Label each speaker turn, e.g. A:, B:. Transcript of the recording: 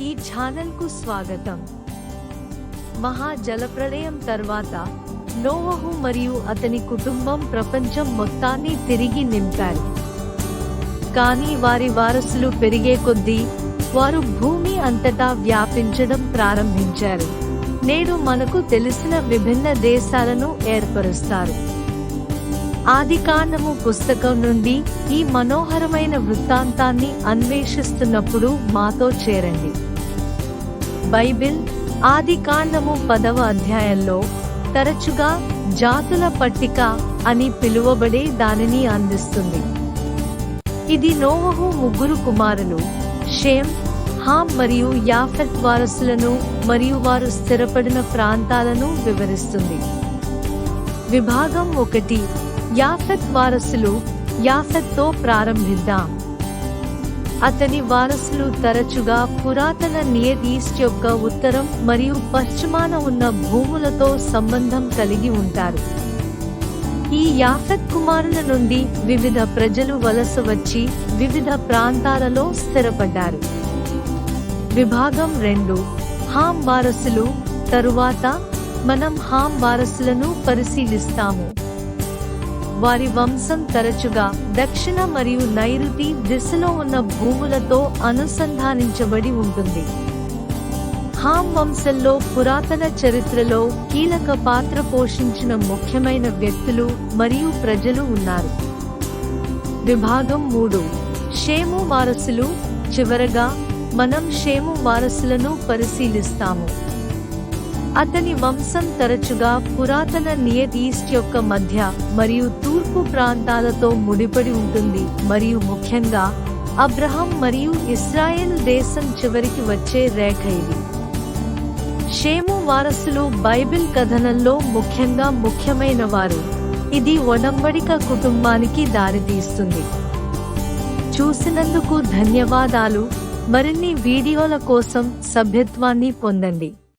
A: ఈ ఛానల్కు స్వాగతం. మహా జలప్రళయం తర్వాత నోవహు మరియు అతని కుటుంబం ప్రపంచం మొత్తాన్ని తిరిగి నింపారు. కానీ వారి వారసులు పెరిగే కొద్దీ వారు భూమి అంతటా వ్యాపించడం ప్రారంభించారు. నేడు మనకు తెలిసిన విభిన్న దేశాలను ఏర్పరుస్తారు. ఆదికాండము పుస్తకం నుండి ఈ మనోహరమైన వృత్తాంతాన్ని అన్వేషిస్తున్నప్పుడు మాతో చేరండి. బైబిల్ ఆదికాండము పదవ అధ్యాయంలో తరచుగా జాతుల పట్టిక అని పిలువబడే దానిని అందిస్తుంది. ఇది నోవహు ముగ్గురు కుమారులు షేమ్ హామ్ మరియు యాఫెత్ వారసులను మరియు వారు స్థిరపడిన ప్రాంతాలను వివరిస్తుంది. విభాగం ఒకటి యాఫెత్ వారసులు యాఫెత్తో ప్రారంభిద్దాం. అతని వారసులు తరచుగా పురాతన నియర్ ఈస్ట్ యొక్క ఉత్తరం మరియు పశ్చిమాన ఉన్న భూములతో సంబంధం కలిగి ఉంటారు. ఈ యాఫెత్ కుమారుల నుండి వివిధ ప్రజలు వలస వచ్చి వివిధ ప్రాంతాలలో స్థిరపడ్డారు. విభాగం రెండు. హామ్ వారసులు తరువాత మనం హామ్ వారసులను పరిశీలిస్తాము. వారి వంశం తరచుగా దక్షిణ మరియు నైరుతి దిశలో ఉన్న భూములతో అనుసంధానించబడి ఉంటుంది. హామ్ వంశంలో పురాతన చరిత్రలో కీలక పాత్ర పోషించిన ముఖ్యమైన వ్యక్తులు మరియు ప్రజలు ఉన్నారు. విభాగం మూడు. షేము వారసులు. చివరగా మనం షేము వారసులను పరిశీలిస్తాము. అతని వంశం తరచుగా పురాతన నియర్ ఈస్ట్ యొక్క మధ్య మరియు తూర్పు ప్రాంతాలతో ముడిపడి ఉంటుంది మరియు ముఖ్యంగా అబ్రహం మరియు ఇస్రాయెల్ దేశం చివరికి వచ్చే రేఖ ఇది. షేము వారసులు బైబిల్ కథనంలో ముఖ్యంగా ముఖ్యమైన వారు ఇది ఒడంబడిక కుటుంబానికి దారితీస్తుంది. చూసినందుకు ధన్యవాదాలు. మరిన్ని వీడియోల కోసం సభ్యత్వాన్ని పొందండి.